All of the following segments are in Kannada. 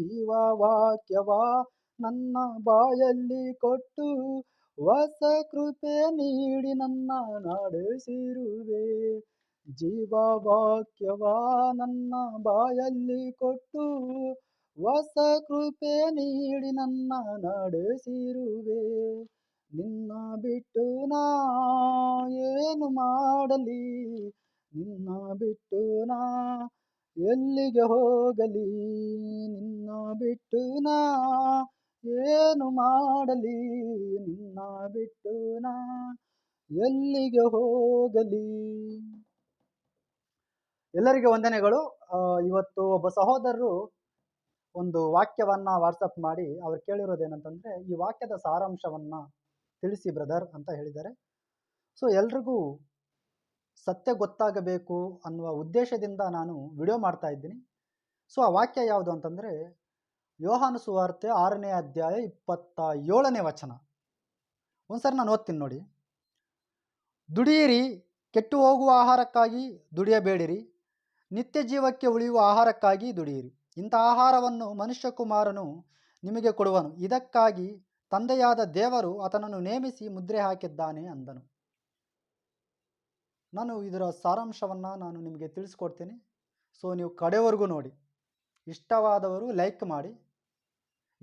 ಜೀವವಾಕ್ಯವ ನನ್ನ ಬಾಯಲ್ಲಿ ಕೊಟ್ಟು ಹೊಸ ಕೃಪೆ ನೀಡಿ ನನ್ನ ನಡೆಸಿರುವೆ. ಜೀವವಾಕ್ಯವ ನನ್ನ ಬಾಯಲ್ಲಿ ಕೊಟ್ಟು ಹೊಸ ಕೃಪೆ ನೀಡಿ ನನ್ನ ನಡೆಸಿರುವೆ. ನಿನ್ನ ಬಿಟ್ಟು ನಾ ಏನು ಮಾಡಲಿ? ನಿನ್ನ ಬಿಟ್ಟು ನಾ ಎಲ್ಲಿಗೆ ಹೋಗಲಿ? ನಿನ್ನ ಬಿಟ್ಟು ನಾ ಏನು ಮಾಡಲಿ? ನಿನ್ನ ಬಿಟ್ಟು ನಾ ಎಲ್ಲಿಗೆ ಹೋಗಲಿ? ಎಲ್ಲರಿಗೆ ವಂದನೆಗಳು. ಇವತ್ತು ಒಬ್ಬ ಸಹೋದರರು ಒಂದು ವಾಕ್ಯವನ್ನ ವಾಟ್ಸಪ್ ಮಾಡಿ ಅವ್ರು ಕೇಳಿರೋದೇನಂತಂದರೆ, ಈ ವಾಕ್ಯದ ಸಾರಾಂಶವನ್ನ ತಿಳಿಸಿ ಬ್ರದರ್ ಅಂತ ಹೇಳಿದ್ದಾರೆ. ಸೊ ಎಲ್ರಿಗೂ ಸತ್ಯ ಗೊತ್ತಾಗಬೇಕು ಅನ್ನುವ ಉದ್ದೇಶದಿಂದ ನಾನು ವಿಡಿಯೋ ಮಾಡ್ತಾ ಇದ್ದೀನಿ. ಸೊ, ಆ ವಾಕ್ಯ ಯಾವುದು ಅಂತಂದರೆ, ಯೋಹಾನು ಸುವಾರ್ತೆ ಆರನೇ ಅಧ್ಯಾಯ ಇಪ್ಪತ್ತ ಏಳನೇ ವಚನ. ಒಂದ್ಸರಿ ನಾನು ಓದ್ತೀನಿ ನೋಡಿ. ದುಡಿಯಿರಿ ಕೆಟ್ಟು ಹೋಗುವ ಆಹಾರಕ್ಕಾಗಿ ದುಡಿಯಬೇಡಿರಿ ನಿತ್ಯ ಜೀವಕ್ಕೆ ಉಳಿಯುವ ಆಹಾರಕ್ಕಾಗಿ ದುಡಿಯಿರಿ. ಇಂಥ ಆಹಾರವನ್ನು ಮನುಷ್ಯಕುಮಾರನು ನಿಮಗೆ ಕೊಡುವನು. ಇದಕ್ಕಾಗಿ ತಂದೆಯಾದ ದೇವರು ಆತನನ್ನು ನೇಮಿಸಿ ಮುದ್ರೆ ಹಾಕಿದ್ದಾನೆ ಅಂದನು. ನಾನು ಇದರ ಸಾರಾಂಶವನ್ನು ನಾನು ನಿಮಗೆ ತಿಳಿಸ್ಕೊಡ್ತೀನಿ. ಸೊ ನೀವು ಕಡೆವರೆಗೂ ನೋಡಿ. ಇಷ್ಟವಾದವರು ಲೈಕ್ ಮಾಡಿ.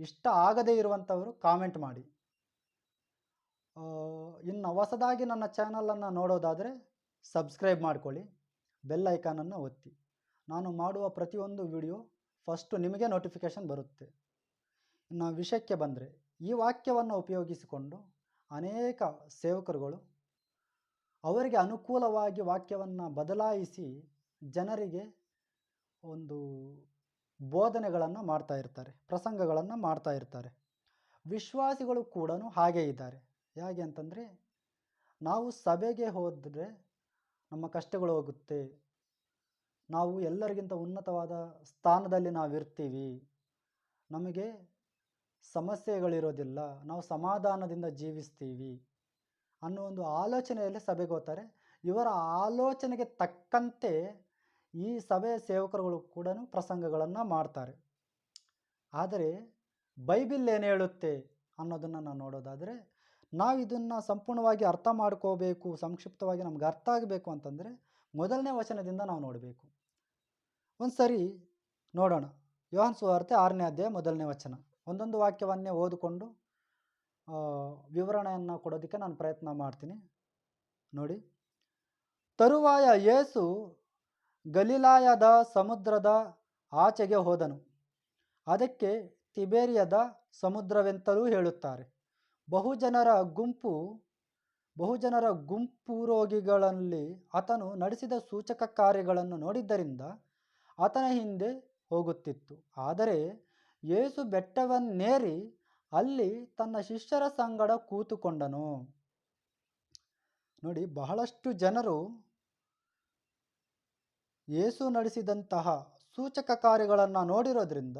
ಇಷ್ಟ ಆಗದೇ ಇರುವಂಥವರು ಕಾಮೆಂಟ್ ಮಾಡಿ. ಇನ್ನು ಹೊಸದಾಗಿ ನನ್ನ ಚಾನಲನ್ನು ನೋಡೋದಾದರೆ ಸಬ್ಸ್ಕ್ರೈಬ್ ಮಾಡ್ಕೊಳ್ಳಿ. ಬೆಲ್ ಐಕಾನನ್ನು ಒತ್ತಿ. ನಾನು ಮಾಡುವ ಪ್ರತಿಯೊಂದು ವಿಡಿಯೋ ಫಸ್ಟು ನಿಮಗೆ ನೋಟಿಫಿಕೇಷನ್ ಬರುತ್ತೆ. ನಾವು ವಿಷಯಕ್ಕೆ ಬಂದರೆ ಈ ವಾಕ್ಯವನ್ನು ಉಪಯೋಗಿಸಿಕೊಂಡು ಅನೇಕ ಸೇವಕರುಗಳು ಅವರಿಗೆ ಅನುಕೂಲವಾಗಿ ವಾಕ್ಯವನ್ನು ಬದಲಾಯಿಸಿ ಜನರಿಗೆ ಒಂದು ಬೋಧನೆಗಳನ್ನು ಮಾಡ್ತಾ ಇರ್ತಾರೆ, ಪ್ರಸಂಗಗಳನ್ನು ಮಾಡ್ತಾ ಇರ್ತಾರೆ. ವಿಶ್ವಾಸಿಗಳು ಕೂಡ ಹಾಗೇ ಇದ್ದಾರೆ. ಹೇಗೆ ಅಂತಂದರೆ, ನಾವು ಸಭೆಗೆ ಹೋದರೆ ನಮ್ಮ ಕಷ್ಟಗಳು ಹೋಗುತ್ತೆ. ನಾವು ಎಲ್ಲರಿಗಿಂತ ಉನ್ನತವಾದ ಸ್ಥಾನದಲ್ಲಿ ನಾವಿರ್ತೀವಿ. ನಮಗೆ ಸಮಸ್ಯೆಗಳಿರೋದಿಲ್ಲ. ನಾವು ಸಮಾಧಾನದಿಂದ ಜೀವಿಸ್ತೀವಿ. ಅನ್ನೋ ಒಂದು ಆಲೋಚನೆಯಲ್ಲಿ ಸಭೆಗೆ ಹೋಗ್ತಾರೆ. ಇವರ ಆಲೋಚನೆಗೆ ತಕ್ಕಂತೆ ಈ ಸಭೆಯ ಸೇವಕರುಗಳು ಕೂಡ ಪ್ರಸಂಗಗಳನ್ನು ಮಾಡ್ತಾರೆ. ಆದರೆ ಬೈಬಿಲ್ ಏನು ಹೇಳುತ್ತೆ ಅನ್ನೋದನ್ನು ನಾವು ನೋಡೋದಾದರೆ, ನಾವು ಇದನ್ನು ಸಂಪೂರ್ಣವಾಗಿ ಅರ್ಥ ಮಾಡ್ಕೋಬೇಕು, ಸಂಕ್ಷಿಪ್ತವಾಗಿ ನಮ್ಗೆ ಅರ್ಥ ಆಗಬೇಕು ಅಂತಂದರೆ ಮೊದಲನೇ ವಚನದಿಂದ ನಾವು ನೋಡಬೇಕು. ಒಂದು ಸರಿ ನೋಡೋಣ. ಯೋಹನ್ ಸುವಾರ್ತೆ ಆರನೇ ಅಧ್ಯಾಯ ಮೊದಲನೇ ವಚನ. ಒಂದೊಂದು ವಾಕ್ಯವನ್ನೇ ಓದಿಕೊಂಡು ವಿವರಣೆಯನ್ನು ಕೊಡೋದಕ್ಕೆ ನಾನು ಪ್ರಯತ್ನ ಮಾಡ್ತೀನಿ. ನೋಡಿ. ತರುವಾಯ ಯೇಸು ಗಲಿಲಾಯದ ಸಮುದ್ರದ ಆಚೆಗೆ ಹೋದನು. ಅದಕ್ಕೆ ತಿಬೇರಿಯದ ಸಮುದ್ರವೆಂತಲೂ ಹೇಳುತ್ತಾರೆ. ಬಹುಜನರ ಗುಂಪು ಬಹುಜನರ ಗುಂಪು ರೋಗಿಗಳಲ್ಲಿ ಆತನು ನಡೆಸಿದ ಸೂಚಕ ಕಾರ್ಯಗಳನ್ನು ನೋಡಿದ್ದರಿಂದ ಆತನ ಹಿಂದೆ ಹೋಗುತ್ತಿತ್ತು. ಆದರೆ ಯೇಸು ಬೆಟ್ಟವನ್ನೇರಿ ಅಲ್ಲಿ ತನ್ನ ಶಿಷ್ಯರ ಸಂಗಡ ಕೂತುಕೊಂಡನು. ನೋಡಿ, ಬಹಳಷ್ಟು ಜನರು ಯೇಸು ನಡೆಸಿದಂತಹ ಸೂಚಕ ಕಾರ್ಯಗಳನ್ನು ನೋಡಿರೋದ್ರಿಂದ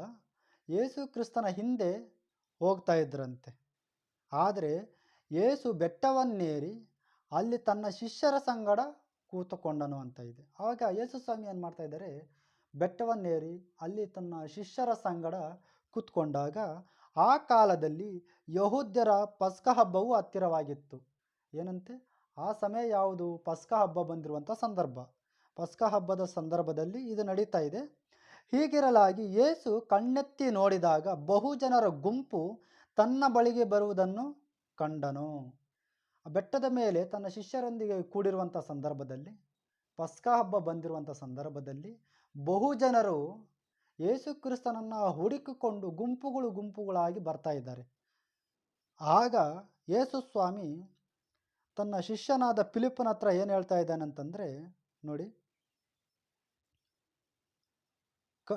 ಯೇಸು ಕ್ರಿಸ್ತನ ಹಿಂದೆ ಹೋಗ್ತಾ ಇದ್ರಂತೆ. ಆದರೆ ಯೇಸು ಬೆಟ್ಟವನ್ನೇರಿ ಅಲ್ಲಿ ತನ್ನ ಶಿಷ್ಯರ ಸಂಗಡ ಕೂತುಕೊಂಡನು ಅಂತ ಇದೆ. ಆವಾಗ ಯೇಸು ಸ್ವಾಮಿ ಏನು ಮಾಡ್ತಾ ಇದ್ದಾರೆ? ಬೆಟ್ಟವನ್ನೇರಿ ಅಲ್ಲಿ ತನ್ನ ಶಿಷ್ಯರ ಸಂಗಡ ಕೂತ್ಕೊಂಡಾಗ ಆ ಕಾಲದಲ್ಲಿ ಯಹೂದ್ಯರ ಪಸ್ಕ ಹಬ್ಬವು ಹತ್ತಿರವಾಗಿತ್ತು. ಏನಂತೆ? ಆ ಸಮಯ ಯಾವುದು? ಪಸ್ಕ ಹಬ್ಬ ಬಂದಿರುವಂಥ ಸಂದರ್ಭ. ಪಸ್ಕ ಹಬ್ಬದ ಸಂದರ್ಭದಲ್ಲಿ ಇದು ನಡೀತಾ ಇದೆ. ಹೀಗಿರಲಾಗಿ ಯೇಸು ಕಣ್ಣೆತ್ತಿ ನೋಡಿದಾಗ ಬಹುಜನರ ಗುಂಪು ತನ್ನ ಬಳಿಗೆ ಬರುವುದನ್ನು ಕಂಡನು. ಬೆಟ್ಟದ ಮೇಲೆ ತನ್ನ ಶಿಷ್ಯರೊಂದಿಗೆ ಕೂಡಿರುವಂಥ ಸಂದರ್ಭದಲ್ಲಿ, ಪಸ್ಕ ಹಬ್ಬ ಬಂದಿರುವಂಥ ಸಂದರ್ಭದಲ್ಲಿ ಬಹುಜನರು ಯೇಸು ಕ್ರಿಸ್ತನನ್ನು ಹುಡುಕಿಕೊಂಡು ಗುಂಪುಗಳು ಗುಂಪುಗಳಾಗಿ ಬರ್ತಾ ಇದ್ದಾರೆ. ಆಗ ಯೇಸುಸ್ವಾಮಿ ತನ್ನ ಶಿಷ್ಯನಾದ ಫಿಲಿಪ್ಪನ ಹತ್ರ ಏನು ಹೇಳ್ತಾ ಇದ್ದಾನೆ ಅಂತಂದರೆ, ನೋಡಿ, ಕ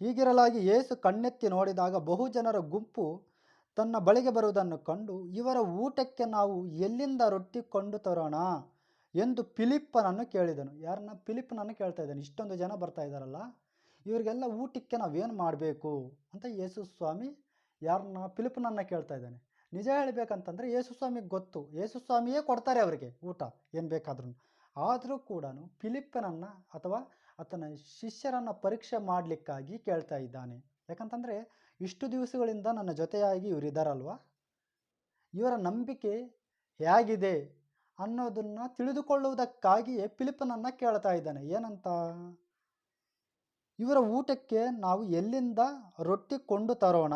ಹೀಗಿರಲಾಗಿ ಯೇಸು ಕಣ್ಣೆತ್ತಿ ನೋಡಿದಾಗ ಬಹುಜನರ ಗುಂಪು ತನ್ನ ಬಳಿಗೆ ಬರುವುದನ್ನು ಕಂಡು, ಇವರ ಊಟಕ್ಕೆ ನಾವು ಎಲ್ಲಿಂದ ರೊಟ್ಟಿ ಕೊಂಡು ತರೋಣ ಎಂದು ಫಿಲಿಪ್ಪನನ್ನು ಕೇಳಿದನು. ಯಾರನ್ನ? ಫಿಲಿಪ್ಪನನ್ನು ಕೇಳ್ತಾ ಇದ್ದಾನೆ. ಇಷ್ಟೊಂದು ಜನ ಬರ್ತಾ ಇದ್ದಾರಲ್ಲ. ಇವರಿಗೆಲ್ಲ ಊಟಕ್ಕೆ ನಾವೇನು ಮಾಡಬೇಕು? ಅಂತ ಯೇಸು ಸ್ವಾಮಿ ಯಾರನ್ನ ಪಿಲಿಪ್ನನ್ನು ಕೇಳ್ತಾ ಇದ್ದಾನೆ. ನಿಜ ಹೇಳಬೇಕಂತಂದರೆ ಯೇಸು ಸ್ವಾಮಿಗೆ ಗೊತ್ತು. ಯೇಸು ಸ್ವಾಮಿಯೇ ಕೊಡ್ತಾರೆ ಅವರಿಗೆ ಊಟ, ಏನು ಬೇಕಾದ್ರೂ ಆದರೂ ಕೂಡ ಫಿಲಿಪ್ಪನನ್ನು ಅಥವಾ ಆತನ ಶಿಷ್ಯರನ್ನು ಪರೀಕ್ಷೆ ಮಾಡಲಿಕ್ಕಾಗಿ ಕೇಳ್ತಾ ಇದ್ದಾನೆ. ಯಾಕಂತಂದರೆ ಇಷ್ಟು ದಿವಸಗಳಿಂದ ನನ್ನ ಜೊತೆಯಾಗಿ ಇವರಿದ್ದಾರಲ್ವ ಇವರ ನಂಬಿಕೆ ಹೇಗಿದೆ ಅನ್ನೋದನ್ನು ತಿಳಿದುಕೊಳ್ಳುವುದಕ್ಕಾಗಿಯೇ ಫಿಲಿಪ್ಪನನ್ನು ಕೇಳ್ತಾ ಇದ್ದಾನೆ. ಏನಂತ? ಇವರ ಊಟಕ್ಕೆ ನಾವು ಎಲ್ಲಿಂದ ರೊಟ್ಟಿ ಕೊಂಡು ತರೋಣ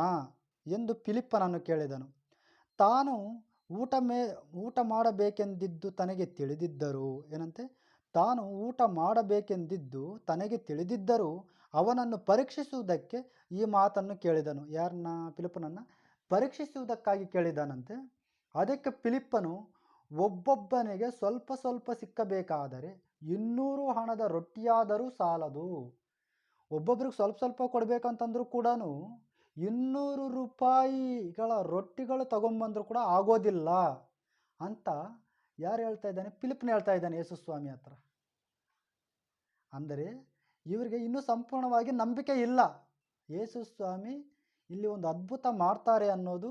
ಎಂದು ಫಿಲಿಪ್ಪನನ್ನು ಕೇಳಿದನು. ತಾನು ಊಟ ಮೇ, ಊಟ ಮಾಡಬೇಕೆಂದಿದ್ದು ತನಗೆ ತಿಳಿದಿದ್ದರು ಏನಂತೆ? ತಾನು ಊಟ ಮಾಡಬೇಕೆಂದಿದ್ದು ತನಗೆ ತಿಳಿದಿದ್ದರೂ ಅವನನ್ನು ಪರೀಕ್ಷಿಸುವುದಕ್ಕೆ ಈ ಮಾತನ್ನು ಕೇಳಿದನು. ಯಾರನ್ನ? ಫಿಲಿಪ್ಪನನ್ನು? ಪರೀಕ್ಷಿಸುವುದಕ್ಕಾಗಿ ಕೇಳಿದನಂತೆ. ಅದಕ್ಕೆ ಫಿಲಿಪ್ಪನು, ಒಬ್ಬೊಬ್ಬನಿಗೆ ಸ್ವಲ್ಪ ಸ್ವಲ್ಪ ಸಿಕ್ಕಬೇಕಾದರೆ ಇನ್ನೂರು ಹಣದ ರೊಟ್ಟಿಯಾದರೂ ಸಾಲದು. ಒಬ್ಬೊಬ್ರಿಗೆ ಸ್ವಲ್ಪ ಸ್ವಲ್ಪ ಕೊಡಬೇಕಂತಂದ್ರೂ ಕೂಡ ಇನ್ನೂರು ರೂಪಾಯಿಗಳ ರೊಟ್ಟಿಗಳು ತಗೊಂಬಂದ್ರು ಕೂಡ ಆಗೋದಿಲ್ಲ ಅಂತ ಯಾರು ಹೇಳ್ತಾ ಇದ್ದಾನೆ? ಪಿಲಿಪ್ನ ಹೇಳ್ತಾ ಇದ್ದಾನೆ ಯೇಸು ಸ್ವಾಮಿ ಹತ್ರ. ಅಂದರೆ ಇವರಿಗೆ ಇನ್ನೂ ಸಂಪೂರ್ಣವಾಗಿ ನಂಬಿಕೆ ಇಲ್ಲ. ಯೇಸು ಸ್ವಾಮಿ ಇಲ್ಲಿ ಒಂದು ಅದ್ಭುತ ಮಾಡ್ತಾರೆ ಅನ್ನೋದು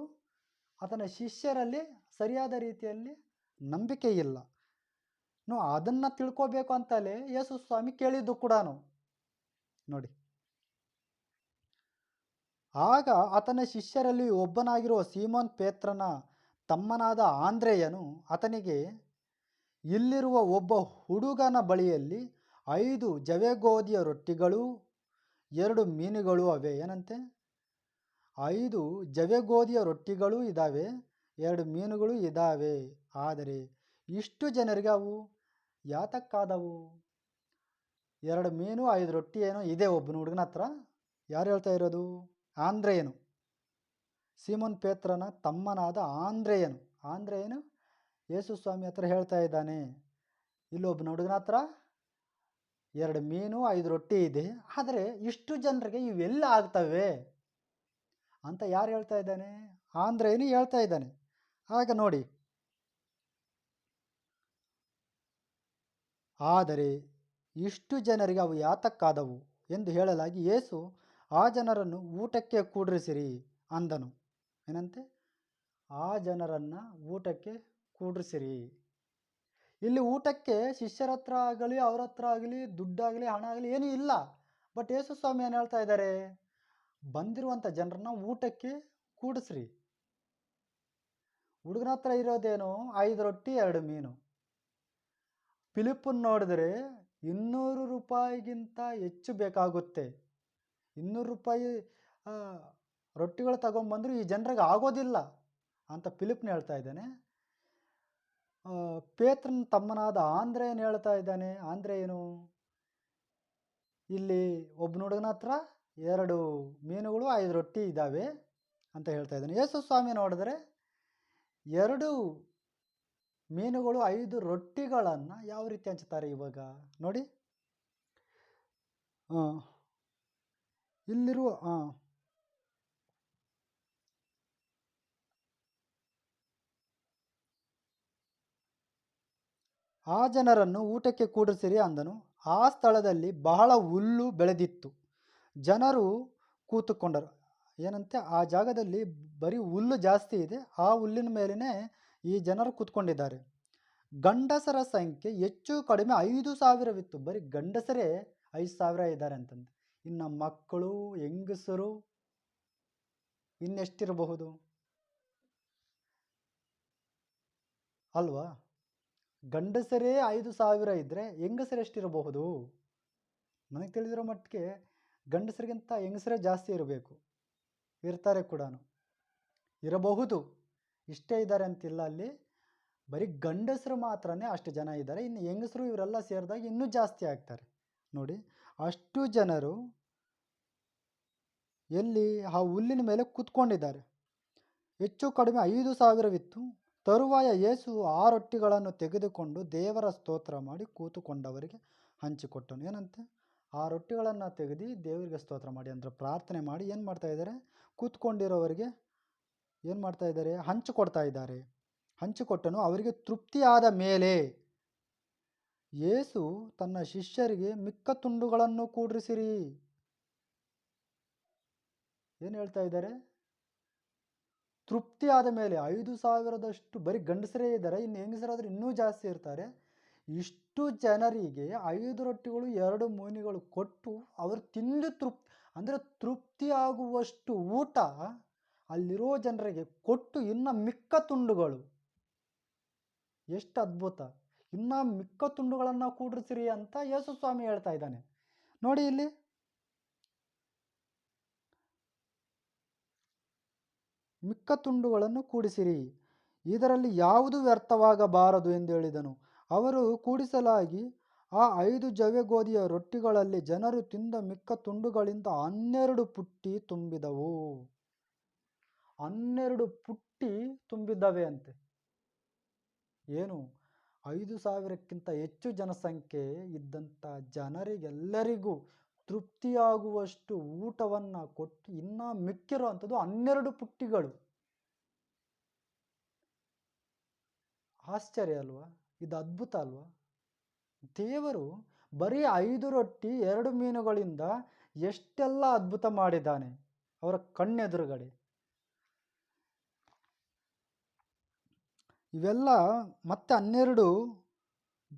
ಆತನ ಶಿಷ್ಯರಲ್ಲಿ ಸರಿಯಾದ ರೀತಿಯಲ್ಲಿ ನಂಬಿಕೆ ಇಲ್ಲ. ನೋ, ಅದನ್ನು ತಿಳ್ಕೋಬೇಕು ಅಂತಲೇ ಯೇಸು ಸ್ವಾಮಿ ಕೇಳಿದ್ದು ಕೂಡ ನೋಡಿ. ಆಗ ಆತನ ಶಿಷ್ಯರಲ್ಲಿ ಒಬ್ಬನಾಗಿರುವ ಸೀಮೋನ್ ಪೇತ್ರನ ತಮ್ಮನಾದ ಆಂದ್ರೇಯನು ಆತನಿಗೆ, ಇಲ್ಲಿರುವ ಒಬ್ಬ ಹುಡುಗನ ಬಳಿಯಲ್ಲಿ ಐದು ಜವೆಗೋದಿಯ ರೊಟ್ಟಿಗಳು ಎರಡು ಮೀನುಗಳು ಅವೆ. ಏನಂತೆ? ಐದು ಜವೆಗೋದಿಯ ರೊಟ್ಟಿಗಳು ಇದ್ದಾವೆ ಎರಡು ಮೀನುಗಳು ಇದ್ದಾವೆ ಆದರೆ ಇಷ್ಟು ಜನರಿಗೆ ಅವು ಯಾತಕ್ಕಾದವು? ಎರಡು ಮೀನು, ಐದು ರೊಟ್ಟಿ ಏನೋ ಇದೆ ಒಬ್ಬನ ಹುಡುಗನ ಹತ್ರ. ಯಾರು ಹೇಳ್ತಾ ಇರೋದು? ಆಂಧ್ರೇಯನು ಸೀಮನ್ ಪೇತ್ರನ ತಮ್ಮನಾದ ಆಂಧ್ರೇಯನು ಆಂಧ್ರೇಯನು ಯೇಸು ಸ್ವಾಮಿ ಹತ್ರ ಹೇಳ್ತಾ ಇದ್ದಾನೆ ಇಲ್ಲೊಬ್ಬನ ಹುಡುಗನ ಹತ್ರ ಎರಡು ಮೀನು, ಐದು ರೊಟ್ಟಿ ಇದೆ. ಆದರೆ ಇಷ್ಟು ಜನರಿಗೆ ಇವೆಲ್ಲ ಆಗ್ತವೆ? ಅಂತ ಯಾರು ಹೇಳ್ತಾ ಇದ್ದಾನೆ? ಆಂದ್ರೇಯನು ಹೇಳ್ತಾ ಇದ್ದಾನೆ. ಆಗ ನೋಡಿ. ಆದರೆ ಇಷ್ಟು ಜನರಿಗೆ ಅವು ಯಾತಕ್ಕಾದವು ಎಂದು ಹೇಳಲಾಗಿ ಏಸು ಆ ಜನರನ್ನು ಊಟಕ್ಕೆ ಕೂಡ್ರಿಸಿರಿ ಅಂದನು. ಏನಂತೆ? ಆ ಜನರನ್ನು ಊಟಕ್ಕೆ ಕೂಡ್ರಿಸಿರಿ ಇಲ್ಲಿ ಊಟಕ್ಕೆ ಶಿಷ್ಯರ ಹತ್ರ ಆಗಲಿ, ಅವ್ರ ಹತ್ರ ಆಗಲಿ, ದುಡ್ಡಾಗಲಿ, ಹಣ ಆಗಲಿ ಏನೂ ಇಲ್ಲ. ಬಟ್ ಯೇಸು ಸ್ವಾಮಿ ಏನು ಹೇಳ್ತಾ ಇದ್ದಾರೆ? ಬಂದಿರುವಂಥ ಜನರನ್ನ ಊಟಕ್ಕೆ ಕೂಡಿಸ್ರಿ. ಹುಡುಗನ ಹತ್ರ ಇರೋದೇನು? ಐದು ರೊಟ್ಟಿ, ಎರಡು ಮೀನು. ಪಿಲಿಪ್ಪನ್ನು ನೋಡಿದ್ರೆ ಇನ್ನೂರು ರೂಪಾಯಿಗಿಂತ ಹೆಚ್ಚು ಬೇಕಾಗುತ್ತೆ. ಇನ್ನೂರು ರೂಪಾಯಿ ರೊಟ್ಟಿಗಳು ತಗೊಂಬಂದರೂ ಈ ಜನರಿಗೆ ಆಗೋದಿಲ್ಲ ಅಂತ ಫಿಲಿಪ್ನ ಹೇಳ್ತಾ ಇದ್ದಾನೆ. ಪೇತ್ರನ ತಮ್ಮನಾದ ಆಂಧ್ರ ಏನು ಹೇಳ್ತಾ ಇದ್ದಾನೆ. ಆಂಧ್ರ ಏನು ಇಲ್ಲಿ ಒಬ್ಬ ಹುಡುಗನ ಹತ್ರ ಎರಡು ಮೀನುಗಳು, ಐದು ರೊಟ್ಟಿ ಇದ್ದಾವೆ ಅಂತ ಹೇಳ್ತಾ ಇದ್ದಾನೆ. ಯೇಸು ಸ್ವಾಮಿ ನೋಡಿದ್ರೆ ಎರಡು ಮೀನುಗಳು ಐದು ರೊಟ್ಟಿಗಳನ್ನು ಯಾವ ರೀತಿ ಹಂಚ್ತಾರೆ ಇವಾಗ? ನೋಡಿ. ಇಲ್ಲಿರುವ, ಆ ಜನರನ್ನು ಊಟಕ್ಕೆ ಕೂಡಿಸಿರಿ ಅಂದನು. ಆ ಸ್ಥಳದಲ್ಲಿ ಬಹಳ ಹುಲ್ಲು ಬೆಳೆದಿತ್ತು. ಜನರು ಕೂತುಕೊಂಡರು. ಏನಂತೆ? ಆ ಜಾಗದಲ್ಲಿ ಬರೀ ಹುಲ್ಲು ಜಾಸ್ತಿ ಇದೆ. ಆ ಹುಲ್ಲಿನ ಮೇಲೇ ಈ ಜನರು ಕೂತ್ಕೊಂಡಿದ್ದಾರೆ. ಗಂಡಸರ ಸಂಖ್ಯೆ ಹೆಚ್ಚು ಕಡಿಮೆ ಐದು ಸಾವಿರವಿತ್ತು. ಬರೀ ಗಂಡಸರೇ ಐದು ಸಾವಿರ ಇದ್ದಾರೆ ಅಂತಂದು. ಇನ್ನು ಮಕ್ಕಳು, ಹೆಂಗಸರು ಇನ್ನೆಷ್ಟಿರಬಹುದು? ಅಲ್ವಾ? ಗಂಡಸರೇ ಐದು ಸಾವಿರ ಇದ್ದರೆ ಹೆಂಗಸರು ಎಷ್ಟಿರಬಹುದು ನನಗೆ ತಿಳಿದಿರೋ ಮಟ್ಟಿಗೆ ಗಂಡಸರಿಗಿಂತ ಹೆಂಗಸರೇ ಜಾಸ್ತಿ ಇರಬೇಕು. ಇರ್ತಾರೆ ಕೂಡ ಇರಬಹುದು. ಇಷ್ಟೇ ಇದ್ದಾರೆ ಅಂತಿಲ್ಲ ಅಲ್ಲಿ. ಬರೀ ಗಂಡಸರು ಮಾತ್ರನೇ ಅಷ್ಟು ಜನ ಇದ್ದಾರೆ. ಇನ್ನು ಹೆಂಗಸರು ಇವರೆಲ್ಲ ಸೇರಿದಾಗ ಇನ್ನೂ ಜಾಸ್ತಿ ಆಗ್ತಾರೆ. ನೋಡಿ, ಅಷ್ಟು ಜನರು ಎಲ್ಲಿ ಆ ಹುಲ್ಲಿನ ಮೇಲೆ ಕೂತ್ಕೊಂಡಿದ್ದಾರೆ. ಹೆಚ್ಚು ಕಡಿಮೆ ಐದು ಸಾವಿರವಿತ್ತು. ತರುವಾಯ ಯೇಸು ಆ ರೊಟ್ಟಿಗಳನ್ನು ತೆಗೆದುಕೊಂಡು ದೇವರ ಸ್ತೋತ್ರ ಮಾಡಿ ಕೂತುಕೊಂಡವರಿಗೆ ಹಂಚಿಕೊಟ್ಟನು. ಏನಂತೆ? ಆ ರೊಟ್ಟಿಗಳನ್ನು ತೆಗೆದು ದೇವರಿಗೆ ಸ್ತೋತ್ರ ಮಾಡಿ ಅಂದರೆ ಪ್ರಾರ್ಥನೆ ಮಾಡಿ ಏನು ಮಾಡ್ತಾ ಇದ್ದಾರೆ? ಕೂತ್ಕೊಂಡಿರೋವರಿಗೆ ಏನು ಮಾಡ್ತಾ ಇದ್ದಾರೆ? ಹಂಚಿಕೊಡ್ತಾ ಇದ್ದಾರೆ. ಹಂಚಿಕೊಟ್ಟನು. ಅವರಿಗೆ ತೃಪ್ತಿಯಾದ ಮೇಲೆ ಯೇಸು ತನ್ನ ಶಿಷ್ಯರಿಗೆ, ಮಿಕ್ಕ ತುಂಡುಗಳನ್ನು ಕೂಡ್ರಿಸಿರಿ ಏನು ಹೇಳ್ತಾ ಇದ್ದಾರೆ? ತೃಪ್ತಿ ಆದ ಮೇಲೆ ಐದು ಸಾವಿರದಷ್ಟು ಬರೀ ಗಂಡಸರೇ ಇದ್ದಾರೆ. ಇನ್ನು ಹೆಂಗಸರಾದ್ರೆ ಇನ್ನೂ ಜಾಸ್ತಿ ಇರ್ತಾರೆ. ಇಷ್ಟು ಜನರಿಗೆ ಐದು ರೊಟ್ಟಿಗಳು, ಎರಡು ಮೋನಿಗಳು ಕೊಟ್ಟು ಅವರು ತಿಂದು ತೃಪ್ ಅಂದರೆ ತೃಪ್ತಿಯಾಗುವಷ್ಟು ಊಟ ಅಲ್ಲಿರೋ ಜನರಿಗೆ ಕೊಟ್ಟು ಇನ್ನು ಮಿಕ್ಕ ತುಂಡುಗಳು. ಎಷ್ಟು ಅದ್ಭುತ. ಇನ್ನು ಮಿಕ್ಕ ತುಂಡುಗಳನ್ನು ಕೂಡಿಸಿರಿ ಅಂತ ಯೇಸು ಸ್ವಾಮಿ ಹೇಳ್ತಾ ಇದ್ದಾನೆ. ನೋಡಿ ಇಲ್ಲಿ. ಮಿಕ್ಕ ತುಂಡುಗಳನ್ನು ಕೂಡಿಸಿರಿ. ಇದರಲ್ಲಿ ಯಾವುದು ವ್ಯರ್ಥವಾಗಬಾರದು ಎಂದು ಹೇಳಿದನು. ಅವರು ಕೂಡಿಸಲಾಗಿ ಆ ಐದು ಜವೆ ಗೋಧಿಯ ರೊಟ್ಟಿಗಳಲ್ಲಿ ಜನರು ತಿಂದ ಮಿಕ್ಕ ತುಂಡುಗಳಿಂದ ಹನ್ನೆರಡು ಪುಟ್ಟಿ ತುಂಬಿದವು. ಹನ್ನೆರಡು ಪುಟ್ಟಿ ತುಂಬಿದ್ದಾವೆ ಅಂತೆ ಏನು? ಐದು ಸಾವಿರಕ್ಕಿಂತ ಹೆಚ್ಚು ಜನಸಂಖ್ಯೆ ಇದ್ದಂಥ ಜನರಿಗೆಲ್ಲರಿಗೂ ತೃಪ್ತಿಯಾಗುವಷ್ಟು ಊಟವನ್ನು ಕೊಟ್ಟು ಇನ್ನೂ ಮಿಕ್ಕಿರುವಂಥದ್ದು ಹನ್ನೆರಡು ಪುಟ್ಟಿಗಳು. ಆಶ್ಚರ್ಯ ಅಲ್ವಾ? ಇದು ಅದ್ಭುತ ಅಲ್ವಾ? ದೇವರು ಬರೀ ಐದು ರೊಟ್ಟಿ, ಎರಡು ಮೀನುಗಳಿಂದ ಎಷ್ಟೆಲ್ಲ ಅದ್ಭುತ ಮಾಡಿದ್ದಾನೆ ಅವರ ಕಣ್ಣೆದುರುಗಡೆ. ಇವೆಲ್ಲ ಮತ್ತೆ ಹನ್ನೆರಡು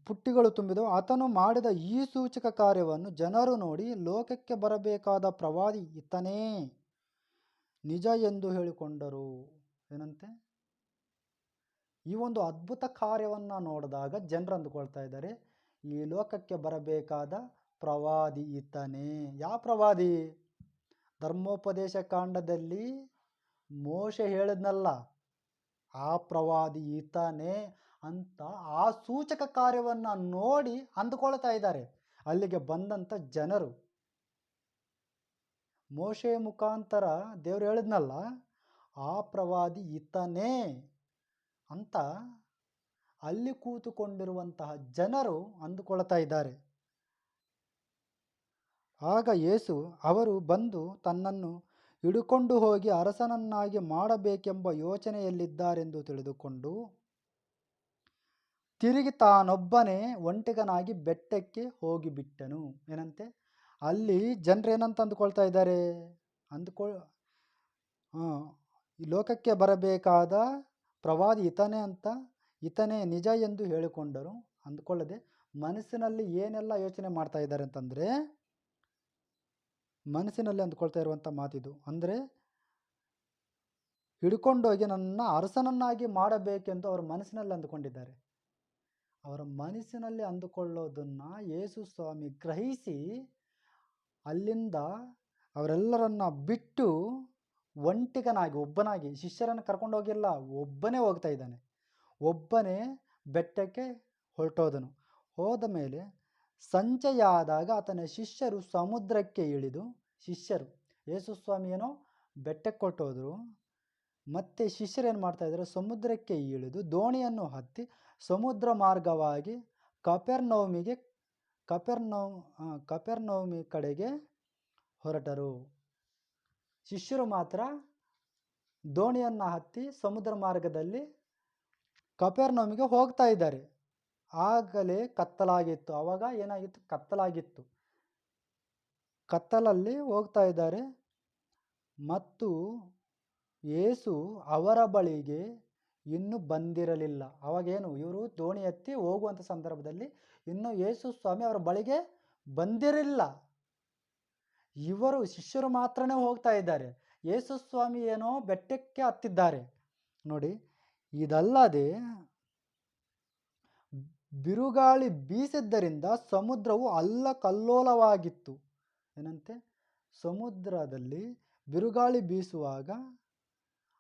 ಪುಟ್ಟಿಗಳು ತುಂಬಿದವು. ಆತನು ಮಾಡಿದ ಈ ಸೂಚಕ ಕಾರ್ಯವನ್ನು ಜನರು ನೋಡಿ, ಲೋಕಕ್ಕೆ ಬರಬೇಕಾದ ಪ್ರವಾದಿ ಇತನೇ ನಿಜ ಎಂದು ಹೇಳಿಕೊಂಡರು. ಏನಂತೆ? ಈ ಒಂದು ಅದ್ಭುತ ಕಾರ್ಯವನ್ನು ನೋಡಿದಾಗ ಜನರು ಅಂದುಕೊಳ್ತಾ ಇದ್ದಾರೆ, ಈ ಲೋಕಕ್ಕೆ ಬರಬೇಕಾದ ಪ್ರವಾದಿ ಇತನೇ. ಯಾವ ಪ್ರವಾದಿ? ಧರ್ಮೋಪದೇಶ ಕಾಂಡದಲ್ಲಿ ಮೋಶ ಹೇಳಿದ್ನಲ್ಲ ಆ ಪ್ರವಾದಿ ಈತನೇ ಅಂತ ಆ ಸೂಚಕ ಕಾರ್ಯವನ್ನು ನೋಡಿ ಅಂದುಕೊಳ್ತಾ ಇದ್ದಾರೆ. ಅಲ್ಲಿಗೆ ಬಂದಂಥ ಜನರು. ಮೋಶೆ ಮುಖಾಂತರ ದೇವ್ರು ಹೇಳಿದ್ನಲ್ಲ, ಆ ಪ್ರವಾದಿ ಈತನೇ ಅಂತ ಅಲ್ಲಿ ಕೂತುಕೊಂಡಿರುವಂತಹ ಜನರು ಅಂದುಕೊಳ್ತಾ ಇದ್ದಾರೆ. ಆಗ ಯೇಸು ಅವರು ಬಂದು ತನ್ನನ್ನು ಹಿಡುಕೊಂಡು ಹೋಗಿ ಅರಸನನ್ನಾಗಿ ಮಾಡಬೇಕೆಂಬ ಯೋಚನೆಯಲ್ಲಿದ್ದಾರೆಂದು ತಿಳಿದುಕೊಂಡು ತಿರುಗಿ ತಾನೊಬ್ಬನೇ ಒಂಟಿಗನಾಗಿ ಬೆಟ್ಟಕ್ಕೆ ಹೋಗಿಬಿಟ್ಟನು. ಏನಂತೆ? ಅಲ್ಲಿ ಜನರೇನಂತ ಅಂದುಕೊಳ್ತಾ ಇದ್ದಾರೆ? ಅಂದುಕೊಳ್ ಲೋಕಕ್ಕೆ ಬರಬೇಕಾದ ಪ್ರವಾದಿ ಇತನೇ ಅಂತ, ಇತನೇ ನಿಜ ಎಂದು ಹೇಳಿಕೊಂಡರು. ಅಂದುಕೊಳ್ಳದೆ ಮನಸ್ಸಿನಲ್ಲಿ ಏನೆಲ್ಲ ಯೋಚನೆ ಮಾಡ್ತಾ ಇದ್ದಾರೆ ಅಂತಂದರೆ ಮನಸ್ಸಿನಲ್ಲಿ ಅಂದ್ಕೊಳ್ತಾ ಇರುವಂಥ ಮಾತಿದು. ಅಂದರೆ ಹಿಡ್ಕೊಂಡೋಗಿ ನನ್ನ ಅರಸನನ್ನಾಗಿ ಮಾಡಬೇಕೆಂದು ಅವರ ಮನಸ್ಸಿನಲ್ಲಿ ಅಂದುಕೊಂಡಿದ್ದಾರೆ. ಅವರ ಮನಸ್ಸಿನಲ್ಲಿ ಅಂದುಕೊಳ್ಳೋದನ್ನು ಯೇಸು ಸ್ವಾಮಿ ಗ್ರಹಿಸಿ ಅಲ್ಲಿಂದ ಅವರೆಲ್ಲರನ್ನ ಬಿಟ್ಟು ಒಂಟಿಗನಾಗಿ, ಒಬ್ಬನಾಗಿ, ಶಿಷ್ಯರನ್ನು ಕರ್ಕೊಂಡೋಗಿಲ್ಲ, ಒಬ್ಬನೇ ಹೋಗ್ತಾ ಇದ್ದಾನೆ. ಒಬ್ಬನೇ ಬೆಟ್ಟಕ್ಕೆ ಹೊರಟೋದನು. ಹೋದ ಮೇಲೆ ಸಂಜೆಯಾದಾಗ ಆತನ ಶಿಷ್ಯರು ಸಮುದ್ರಕ್ಕೆ ಇಳಿದು, ಶಿಷ್ಯರು, ಯೇಸುಸ್ವಾಮಿ ಏನೋ ಬೆಟ್ಟಕ್ಕೆ ಕೊಟ್ಟೋದ್ರು. ಮತ್ತೆ ಶಿಷ್ಯರು ಏನು ಮಾಡ್ತಾ ಇದ್ದಾರೆ? ಸಮುದ್ರಕ್ಕೆ ಇಳಿದು ದೋಣಿಯನ್ನು ಹತ್ತಿ ಸಮುದ್ರ ಮಾರ್ಗವಾಗಿ ಕಪೆರ್ನವಮಿಗೆ ಕಪೆರ್ನವ್ ಕಪೆರ್ನವಮಿ ಕಡೆಗೆ ಹೊರಟರು. ಶಿಷ್ಯರು ಮಾತ್ರ ದೋಣಿಯನ್ನು ಹತ್ತಿ ಸಮುದ್ರ ಮಾರ್ಗದಲ್ಲಿ ಕಪೆರ್ನವಮಿಗೆ ಹೋಗ್ತಾ ಇದ್ದಾರೆ. ಆಗಲೇ ಕತ್ತಲಾಗಿತ್ತು. ಆವಾಗ ಏನಾಗಿತ್ತು? ಕತ್ತಲಾಗಿತ್ತು. ಕತ್ತಲಲ್ಲಿ ಹೋಗ್ತಾ ಇದ್ದಾರೆ. ಮತ್ತು ಏಸು ಅವರ ಬಳಿಗೆ ಇನ್ನೂ ಬಂದಿರಲಿಲ್ಲ. ಅವಾಗೇನು ಇವರು ದೋಣಿ ಎತ್ತಿ ಹೋಗುವಂಥ ಸಂದರ್ಭದಲ್ಲಿ ಇನ್ನೂ ಯೇಸು ಸ್ವಾಮಿ ಅವರ ಬಳಿಗೆ ಬಂದಿರಲಿಲ್ಲ. ಇವರು ಶಿಷ್ಯರು ಮಾತ್ರನೇ ಹೋಗ್ತಾ ಇದ್ದಾರೆ. ಯೇಸು ಸ್ವಾಮಿ ಏನೋ ಬೆಟ್ಟಕ್ಕೆ ಹತ್ತಿದ್ದಾರೆ. ನೋಡಿ, ಇದಲ್ಲದೆ ಬಿರುಗಾಳಿ ಬೀಸಿದ್ದರಿಂದ ಸಮುದ್ರವು ಅಲ್ಲ ಕಲ್ಲೋಲವಾಗಿತ್ತು ಏನಂತೆ? ಸಮುದ್ರದಲ್ಲಿ ಬಿರುಗಾಳಿ ಬೀಸುವಾಗ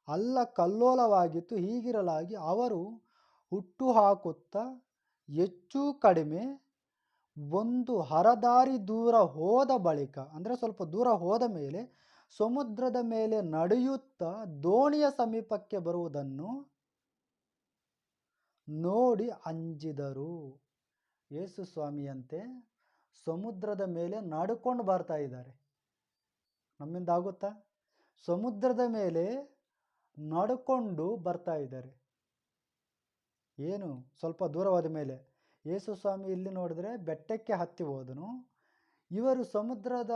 ಅಲ್ಲ ಕಲ್ಲೋಲವಾಗಿತ್ತು ಹೀಗಿರಲಾಗಿ ಅವರು ಹುಟ್ಟು ಹಾಕುತ್ತಾ ಹೆಚ್ಚು ಕಡಿಮೆ ಒಂದು ಹರದಾರಿ ದೂರ ಹೋದ ಬಳಿಕ, ಅಂದರೆ ಸ್ವಲ್ಪ ದೂರ ಹೋದ ಮೇಲೆ ಸಮುದ್ರದ ಮೇಲೆ ನಡೆಯುತ್ತಾ ದೋಣಿಯ ಸಮೀಪಕ್ಕೆ ಬರುವುದನ್ನು ನೋಡಿ ಅಂಜಿದರು. ಯೇಸು ಸ್ವಾಮಿಯಂತೆ, ಸಮುದ್ರದ ಮೇಲೆ ನಡ್ಕೊಂಡು ಬರ್ತಾ ಇದ್ದಾರೆ. ನಮ್ಮಿಂದ ಆಗುತ್ತಾ? ಸಮುದ್ರದ ಮೇಲೆ ನಡ್ಕೊಂಡು ಬರ್ತಾ ಇದ್ದಾರೆ. ಏನು? ಸ್ವಲ್ಪ ದೂರವಾದ ಮೇಲೆ. ಯೇಸು ಸ್ವಾಮಿ ಇಲ್ಲಿ ನೋಡಿದ್ರೆ ಬೆಟ್ಟಕ್ಕೆ ಹತ್ತಿ ಹೋದನು. ಇವರು ಸಮುದ್ರದ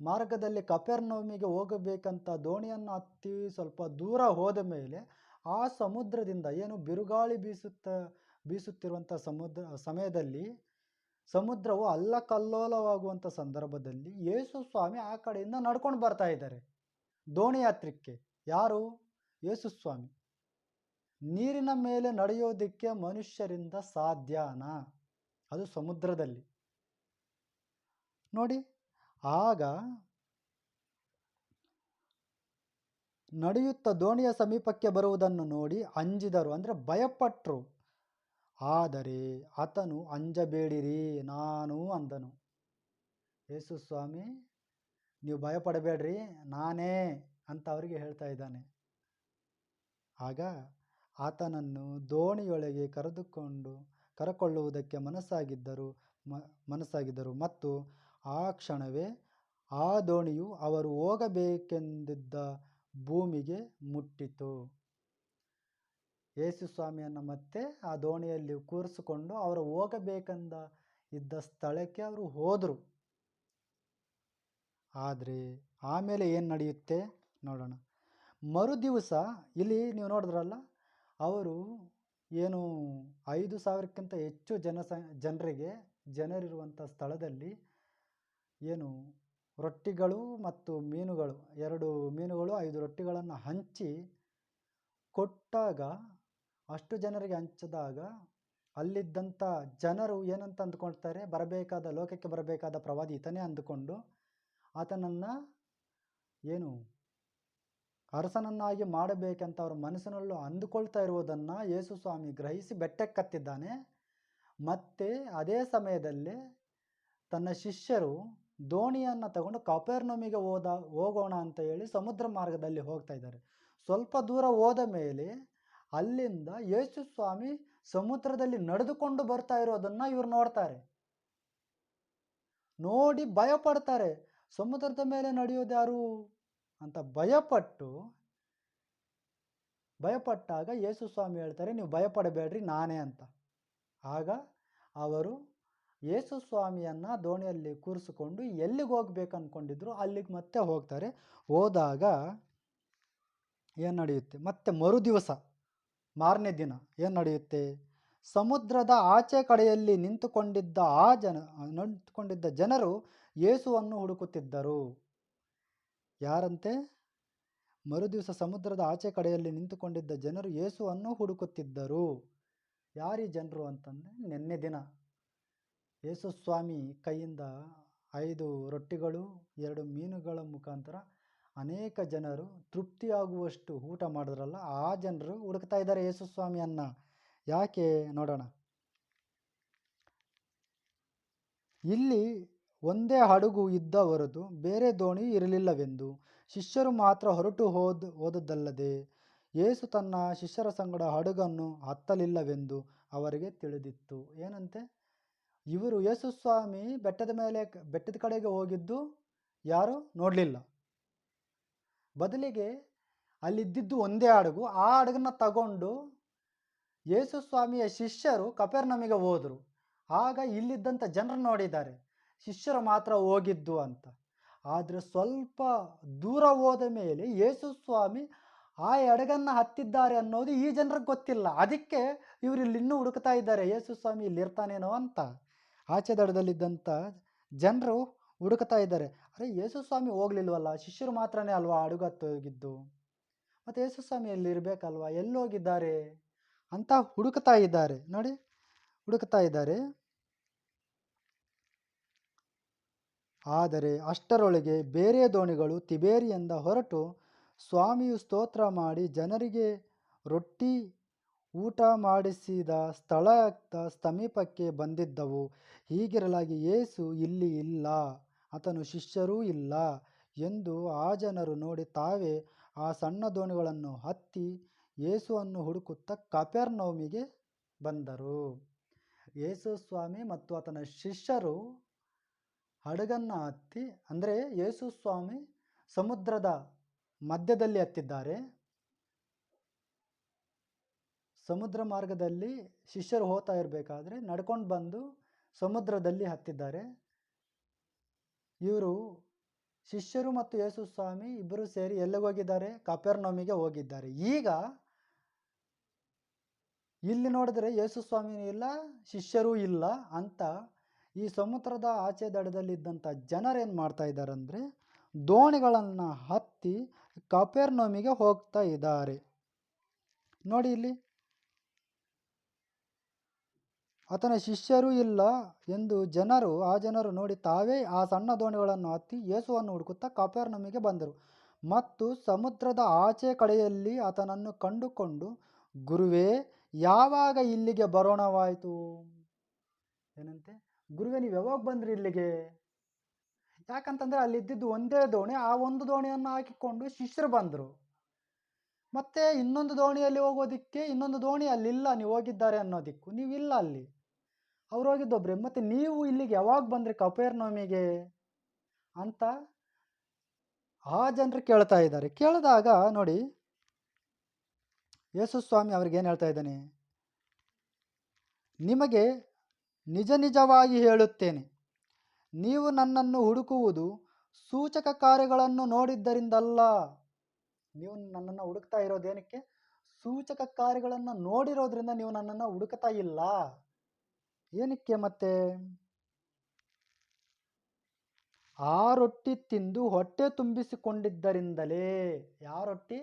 ಮಾರ್ಗದಲ್ಲಿ ಕಪೆರ್ನೋಮಿಗೆ ಹೋಗಬೇಕಂತ ದೋಣಿಯನ್ನು ಹತ್ತಿ ಸ್ವಲ್ಪ ದೂರ ಹೋದ ಮೇಲೆ ಆ ಸಮುದ್ರದಿಂದ ಏನು ಬಿರುಗಾಳಿ ಬೀಸುತ್ತ ಬೀಸುತ್ತಿರುವಂಥ ಸಮುದ್ರ, ಸಮಯದಲ್ಲಿ ಸಮುದ್ರವು ಅಲ್ಲಕಲ್ಲೋಲವಾಗುವಂಥ ಸಂದರ್ಭದಲ್ಲಿ ಯೇಸು ಸ್ವಾಮಿ ಆ ಕಡೆಯಿಂದ ನಡ್ಕೊಂಡು ಬರ್ತಾ ಇದ್ದಾರೆ. ದೋಣಿ ಯಾತ್ರಿಕ್ಕೆ ಯಾರು? ಯೇಸು ಸ್ವಾಮಿ. ನೀರಿನ ಮೇಲೆ ನಡೆಯೋದಕ್ಕೆ ಮನುಷ್ಯರಿಂದ ಸಾಧ್ಯನಾ? ಅದು ಸಮುದ್ರದಲ್ಲಿ. ನೋಡಿ, ಆಗ ನಡೆಯುತ್ತಾ ದೋಣಿಯ ಸಮೀಪಕ್ಕೆ ಬರುವುದನ್ನು ನೋಡಿ ಅಂಜಿದರು. ಅಂದರೆ ಭಯಪಟ್ಟರು ಆದರೆ ಆತನು, ಅಂಜಬೇಡಿರಿ, ನಾನು ಅಂದನು. ಯೇಸು ಸ್ವಾಮಿ, ನೀವು ಭಯಪಡಬೇಡ್ರಿ, ನಾನೇ ಅಂತ ಅವರಿಗೆ ಹೇಳ್ತಾ ಇದ್ದಾನೆ. ಆಗ ಆತನನ್ನು ದೋಣಿಯೊಳಗೆ ಕರೆದುಕೊಂಡು, ಕರಕೊಳ್ಳುವುದಕ್ಕೆ ಮನಸ್ಸಾಗಿದ್ದರು ಮನಸ್ಸಾಗಿದ್ದರು. ಮತ್ತು ಆ ಕ್ಷಣವೇ ಆ ದೋಣಿಯು ಅವರು ಹೋಗಬೇಕೆಂದಿದ್ದ ಭೂಮಿಗೆ ಮುಟ್ಟಿತು. ಯೇಸು ಸ್ವಾಮಿಯನ್ನು ಮತ್ತೆ ಆ ದೋಣಿಯಲ್ಲಿ ಕೂರಿಸಿಕೊಂಡು ಅವರು ಹೋಗಬೇಕಂದ ಇದ್ದ ಸ್ಥಳಕ್ಕೆ ಅವರು ಹೋದರು. ಆದರೆ ಆಮೇಲೆ ಏನು ನಡೆಯುತ್ತೆ ನೋಡೋಣ. ಮರುದಿವಸ ಇಲ್ಲಿ ನೀವು ನೋಡಿದ್ರಲ್ಲ, ಅವರು ಏನು ಐದು ಸಾವಿರಕ್ಕಿಂತ ಹೆಚ್ಚು ಜನಸ ಜನರಿಗೆ ಜನರಿರುವಂಥ ಸ್ಥಳದಲ್ಲಿ ಏನು ರೊಟ್ಟಿಗಳು ಮತ್ತು ಮೀನುಗಳು. ಎರಡು ಮೀನುಗಳು, ಐದು ರೊಟ್ಟಿಗಳನ್ನು ಹಂಚಿ ಕೊಟ್ಟಾಗ, ಅಷ್ಟು ಜನರಿಗೆ ಹಂಚಿದಾಗ, ಅಲ್ಲಿದ್ದಂಥ ಜನರು ಏನಂತ ಅಂದ್ಕೊಳ್ತಾರೆ? ಬರಬೇಕಾದ, ಲೋಕಕ್ಕೆ ಬರಬೇಕಾದ ಪ್ರವಾದಿ ಈತನೇ ಅಂದುಕೊಂಡು ಆತನನ್ನು ಏನು? ಅರಸನನ್ನಾಗಿ ಮಾಡಬೇಕಂತ ಅವರ ಮನಸ್ಸಿನಲ್ಲೂ ಅಂದುಕೊಳ್ತಾ ಇರುವುದನ್ನು ಯೇಸು ಸ್ವಾಮಿ ಗ್ರಹಿಸಿ ಬೆಟ್ಟಕ್ಕೆ ಕತ್ತಿದ್ದಾನೆ. ಮತ್ತೆ ಅದೇ ಸಮಯದಲ್ಲಿ ತನ್ನ ಶಿಷ್ಯರು ದೋಣಿಯನ್ನು ತಗೊಂಡು ಕಪೆರ್ನಮಿಗೆ ಹೋದ, ಹೋಗೋಣ ಅಂತ ಹೇಳಿ ಸಮುದ್ರ ಮಾರ್ಗದಲ್ಲಿ ಹೋಗ್ತಾ ಇದ್ದಾರೆ. ಸ್ವಲ್ಪ ದೂರ ಹೋದ ಮೇಲೆ ಅಲ್ಲಿಂದ ಯೇಸು ಸ್ವಾಮಿ ಸಮುದ್ರದಲ್ಲಿ ನಡೆದುಕೊಂಡು ಬರ್ತಾ ಇರೋದನ್ನ ಇವ್ರು ನೋಡ್ತಾರೆ. ನೋಡಿ ಭಯಪಡ್ತಾರೆ. ಸಮುದ್ರದ ಮೇಲೆ ನಡೆಯೋದು ಯಾರು? ಅಂತ ಭಯಪಟ್ಟು, ಭಯಪಟ್ಟಾಗ ಯೇಸು ಸ್ವಾಮಿ ಹೇಳ್ತಾರೆ, ನೀವು ಭಯಪಡಬೇಡ್ರಿ, ನಾನೇ ಅಂತ. ಆಗ ಅವರು ಯೇಸು ಸ್ವಾಮಿಯನ್ನು ದೋಣಿಯಲ್ಲಿ ಕೂರಿಸಿಕೊಂಡು ಎಲ್ಲಿಗೆ ಹೋಗ್ಬೇಕು ಅಂದ್ಕೊಂಡಿದ್ರು ಅಲ್ಲಿಗೆ ಮತ್ತೆ ಹೋಗ್ತಾರೆ. ಹೋದಾಗ ಏನು ನಡೆಯುತ್ತೆ? ಮತ್ತೆ ಮರುದಿವಸ, ಮಾರನೇ ದಿನ ಏನು ನಡೆಯುತ್ತೆ? ಸಮುದ್ರದ ಆಚೆ ಕಡೆಯಲ್ಲಿ ನಿಂತುಕೊಂಡಿದ್ದ ಆ ಜನ, ನಿಂತುಕೊಂಡಿದ್ದ ಜನರು ಯೇಸುವನ್ನು ಹುಡುಕುತ್ತಿದ್ದರು. ಯಾರಂತೆ? ಮರುದಿವಸ ಸಮುದ್ರದ ಆಚೆ ಕಡೆಯಲ್ಲಿ ನಿಂತುಕೊಂಡಿದ್ದ ಜನರು ಯೇಸುವನ್ನು ಹುಡುಕುತ್ತಿದ್ದರು. ಯಾರೀ ಜನರು ಅಂತಂದರೆ ನಿನ್ನೆ ದಿನ. ಯೇಸು ಸ್ವಾಮಿ ಕೈಯಿಂದ ಐದು ರೊಟ್ಟಿಗಳು, ಎರಡು ಮೀನುಗಳ ಮುಖಾಂತರ ಅನೇಕ ಜನರು ತೃಪ್ತಿಯಾಗುವಷ್ಟು ಊಟ ಮಾಡಿದ್ರಲ್ಲ, ಆ ಜನರು ಹುಡುಕ್ತಾ ಇದ್ದಾರೆ ಯೇಸು ಸ್ವಾಮಿಯನ್ನ ಯಾಕೆ ನೋಡೋಣ. ಇಲ್ಲಿ ಒಂದೇ ಹಡಗು ಇದ್ದ ಹೊರತು ಬೇರೆ ದೋಣಿ ಇರಲಿಲ್ಲವೆಂದು ಶಿಷ್ಯರು ಮಾತ್ರ ಹೊರಟು ಹೋದ, ಹೋದದ್ದಲ್ಲದೆ ಯೇಸು ತನ್ನ ಶಿಷ್ಯರ ಸಂಗಡ ಹಡಗನ್ನು ಹತ್ತಲಿಲ್ಲವೆಂದು ಅವರಿಗೆ ತಿಳಿದಿತ್ತು. ಏನಂತೆ? ಇವರು ಯೇಸು ಸ್ವಾಮಿ ಬೆಟ್ಟದ ಮೇಲೆ ಬೆಟ್ಟದ ಕಡೆಗೆ ಹೋಗಿದ್ದು ಯಾರು? ನೋಡಲಿಲ್ಲ. ಬದಲಿಗೆ ಅಲ್ಲಿದ್ದಿದ್ದು ಒಂದೇ ಹಡಗು. ಆ ಹಡಗನ್ನ ತಗೊಂಡು ಯೇಸು ಸ್ವಾಮಿಯ ಶಿಷ್ಯರು ಕಪೆರ್ನಮಿಗೆ ಹೋದರು. ಆಗ ಇಲ್ಲಿದ್ದಂಥ ಜನರು ನೋಡಿದ್ದಾರೆ, ಶಿಷ್ಯರು ಮಾತ್ರ ಹೋಗಿದ್ದು ಅಂತ. ಆದರೆ ಸ್ವಲ್ಪ ದೂರ ಹೋದ ಮೇಲೆ ಯೇಸು ಸ್ವಾಮಿ ಆ ಎಡಗನ್ನು ಹತ್ತಿದ್ದಾರೆ ಅನ್ನೋದು ಈ ಜನರಿಗೆ ಗೊತ್ತಿಲ್ಲ. ಅದಕ್ಕೆ ಇವರು ಇಲ್ಲಿ ಇನ್ನೂ ಹುಡುಕ್ತಾ ಇದ್ದಾರೆ ಯೇಸು ಸ್ವಾಮಿ ಇಲ್ಲಿ ಇರ್ತಾನೇನೋ ಅಂತ. ಆಚೆ ದಡದಲ್ಲಿದ್ದಂಥ ಜನರು ಹುಡುಕ್ತಾ ಇದ್ದಾರೆ. ಅರೆ ಯೇಸು ಸ್ವಾಮಿ ಹೋಗ್ಲಿಲ್ವಲ್ಲ? ಶಿಷ್ಯರು ಮಾತ್ರನೇ ಅಲ್ವಾ ಅಡುಗತ್ತೋಗಿದ್ದು ಮತ್ತು ಯೇಸು ಸ್ವಾಮಿ ಎಲ್ಲಿರಬೇಕಲ್ವಾ ಎಲ್ಲಿ ಹೋಗಿದ್ದಾರೆ ಅಂತ ಹುಡುಕ್ತಾ ಇದ್ದಾರೆ. ನೋಡಿ ಹುಡುಕ್ತಾ ಇದ್ದಾರೆ. ಆದರೆ ಅಷ್ಟರೊಳಗೆ ಬೇರೆ ದೋಣಿಗಳು ತಿಬೇರಿಯಿಂದ ಹೊರಟು ಸ್ವಾಮಿಯು ಸ್ತೋತ್ರ ಮಾಡಿ ಜನರಿಗೆ ರೊಟ್ಟಿ ಊಟ ಮಾಡಿಸಿದ ಸ್ಥಳ ಸಮೀಪಕ್ಕೆ ಬಂದಿದ್ದವು. ಹೀಗಿರಲಾಗಿ ಯೇಸು ಇಲ್ಲಿ ಇಲ್ಲ, ಆತನು ಶಿಷ್ಯರೂ ಇಲ್ಲ ಎಂದು ಆ ಜನರು ನೋಡಿ ತಾವೇ ಆ ಸಣ್ಣ ದೋಣಿಗಳನ್ನು ಹತ್ತಿ ಯೇಸುವನ್ನು ಹುಡುಕುತ್ತಾ ಕಪೆರ್ನೌಮಿಗೆ ಬಂದರು. ಯೇಸು ಸ್ವಾಮಿ ಮತ್ತು ಆತನ ಶಿಷ್ಯರು ಹಡಗನ್ನು ಹತ್ತಿ, ಅಂದರೆ ಯೇಸು ಸ್ವಾಮಿ ಸಮುದ್ರದ ಮಧ್ಯದಲ್ಲಿ ಹತ್ತಿದ್ದಾರೆ. ಸಮುದ್ರ ಮಾರ್ಗದಲ್ಲಿ ಶಿಷ್ಯರು ಹೋಗ್ತಾ ಇರಬೇಕಾದ್ರೆ ನಡ್ಕೊಂಡು ಬಂದು ಸಮುದ್ರದಲ್ಲಿ ಹತ್ತಿದ್ದಾರೆ. ಇವರು ಶಿಷ್ಯರು ಮತ್ತು ಯೇಸು ಸ್ವಾಮಿ ಇಬ್ಬರು ಸೇರಿ ಎಲ್ಲಿಗೆ ಹೋಗಿದ್ದಾರೆ? ಕಪೆರ್ನೋಮಿಗೆ ಹೋಗಿದ್ದಾರೆ. ಈಗ ಇಲ್ಲಿ ನೋಡಿದ್ರೆ ಯೇಸು ಸ್ವಾಮಿನೂ ಇಲ್ಲ, ಶಿಷ್ಯರೂ ಇಲ್ಲ ಅಂತ ಈ ಸಮುದ್ರದ ಆಚೆ ದಡದಲ್ಲಿದ್ದಂಥ ಜನರೇನು ಮಾಡ್ತಾ ಇದ್ದಾರೆ ಅಂದರೆ ದೋಣಿಗಳನ್ನು ಹತ್ತಿ ಕಪೆರ್ನೋಮಿಗೆ ಹೋಗ್ತಾ ಇದ್ದಾರೆ. ನೋಡಿ ಇಲ್ಲಿ ಆತನ ಶಿಷ್ಯರೂ ಇಲ್ಲ ಎಂದು ಜನರು, ಆ ಜನರು ನೋಡಿ ತಾವೇ ಆ ಸಣ್ಣ ದೋಣಿಗಳನ್ನು ಹತ್ತಿ ಯೇಸುವನ್ನು ಹುಡುಕುತ್ತಾ ನಮಗೆ ಬಂದರು. ಮತ್ತು ಸಮುದ್ರದ ಆಚೆ ಕಡೆಯಲ್ಲಿ ಆತನನ್ನು ಕಂಡುಕೊಂಡು, ಗುರುವೇ, ಯಾವಾಗ ಇಲ್ಲಿಗೆ ಬರೋಣವಾಯಿತು? ಏನಂತೆ, ಗುರುವೇ, ನೀವು ಯಾವಾಗ ಬಂದ್ರಿ ಇಲ್ಲಿಗೆ? ಯಾಕಂತಂದ್ರೆ ಅಲ್ಲಿ ಇದ್ದಿದ್ದು ಒಂದೇ ದೋಣಿ, ಆ ಒಂದು ದೋಣಿಯನ್ನು ಹಾಕಿಕೊಂಡು ಶಿಷ್ಯರು ಬಂದರು. ಮತ್ತೆ ಇನ್ನೊಂದು ದೋಣಿಯಲ್ಲಿ ಹೋಗೋದಿಕ್ಕೆ ಇನ್ನೊಂದು ದೋಣಿ ಅಲ್ಲಿಲ್ಲ, ನೀವು ಹೋಗಿದ್ದಾರೆ ಅನ್ನೋದಿಕ್ಕು. ನೀವಿಲ್ಲ ಅಲ್ಲಿ. ಅವ್ರು ಹೋಗಿದ್ದೊಬ್ರೆ, ಮತ್ತೆ ನೀವು ಇಲ್ಲಿಗೆ ಯಾವಾಗ ಬಂದ್ರಿ ಕಪೇರ್ನೋಮಿಗೆ ಅಂತ ಆ ಜನರು ಕೇಳ್ತಾ ಇದ್ದಾರೆ. ಕೇಳಿದಾಗ ನೋಡಿ ಯೇಸು ಸ್ವಾಮಿ ಅವ್ರಿಗೆ ಏನು ಹೇಳ್ತಾ ಇದ್ದಾನೆ? ನಿಮಗೆ ನಿಜ ನಿಜವಾಗಿ ಹೇಳುತ್ತೇನೆ, ನೀವು ನನ್ನನ್ನು ಹುಡುಕುವುದು ಸೂಚಕ ಕಾರ್ಯಗಳನ್ನು ನೋಡಿದ್ದರಿಂದಲ್ಲ. ನೀವು ನನ್ನನ್ನು ಹುಡುಕ್ತಾ ಇರೋದೇನಕ್ಕೆ? ಸೂಚಕ ಕಾರ್ಯಗಳನ್ನು ನೋಡಿರೋದ್ರಿಂದ ನೀವು ನನ್ನನ್ನು ಹುಡುಕ್ತಾ ಇಲ್ಲ. ಏನಕ್ಕೆ ಮತ್ತೆ? ಆ ರೊಟ್ಟಿ ತಿಂದು ಹೊಟ್ಟೆ ತುಂಬಿಸಿಕೊಂಡಿದ್ದರಿಂದಲೇ ಯಾವ ರೊಟ್ಟಿ?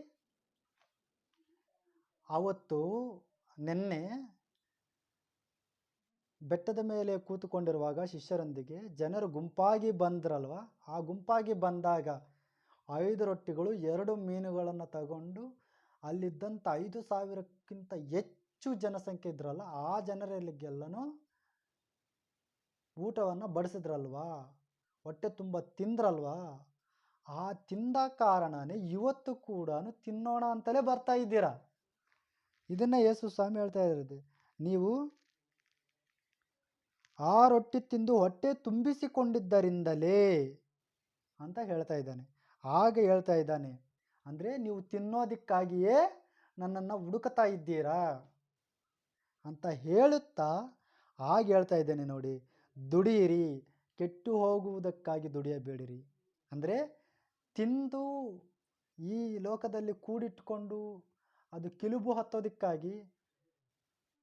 ಅವತ್ತು ನಿನ್ನೆ ಬೆಟ್ಟದ ಮೇಲೆ ಕೂತುಕೊಂಡಿರುವಾಗ ಶಿಷ್ಯರೊಂದಿಗೆ ಜನರು ಗುಂಪಾಗಿ ಬಂದ್ರಲ್ವ? ಆ ಗುಂಪಾಗಿ ಬಂದಾಗ ಐದು ರೊಟ್ಟಿಗಳು, ಎರಡು ಮೀನುಗಳನ್ನು ತಗೊಂಡು ಅಲ್ಲಿದ್ದಂಥ ಐದು ಸಾವಿರಕ್ಕಿಂತ ಹೆಚ್ಚು ಜನಸಂಖ್ಯೆ ಇದ್ರಲ್ಲ, ಆ ಜನರಲ್ಲಿಗೆಲ್ಲನೂ ಊಟವನ್ನು ಬಡಿಸಿದ್ರಲ್ವಾ? ಹೊಟ್ಟೆ ತುಂಬ ತಿಂದ್ರಲ್ವಾ? ಆ ತಿಂದ ಕಾರಣನೇ ಇವತ್ತು ಕೂಡ ತಿನ್ನೋಣ ಅಂತಲೇ ಬರ್ತಾ ಇದ್ದೀರಾ? ಇದನ್ನ ಯೇಸು ಸ್ವಾಮಿ ಹೇಳ್ತಾ ಇರೋದು. ನೀವು ಆ ರೊಟ್ಟಿ ತಿಂದು ಹೊಟ್ಟೆ ತುಂಬಿಸಿಕೊಂಡಿದ್ದರಿಂದಲೇ ಅಂತ ಹೇಳ್ತಾ ಇದ್ದಾನೆ. ಹಾಗೆ ಹೇಳ್ತಾ ಇದ್ದಾನೆ. ಅಂದರೆ ನೀವು ತಿನ್ನೋದಕ್ಕಾಗಿಯೇ ನನ್ನನ್ನು ಹುಡುಕತಾ ಇದ್ದೀರಾ? ಅಂತ ಹೇಳುತ್ತಾ ಹಾಗೆ ಹೇಳ್ತಾ ಇದ್ದೇನೆ ನೋಡಿ. ದುಡಿಯಿರಿ, ಕೆಟ್ಟು ಹೋಗುವುದಕ್ಕಾಗಿ ದುಡಿಯಬೇಡಿರಿ. ಅಂದರೆ ತಿಂದು ಈ ಲೋಕದಲ್ಲಿ ಕೂಡಿಟ್ಕೊಂಡು ಅದು ಕಿಲುಬು ಹತ್ತೋದಕ್ಕಾಗಿ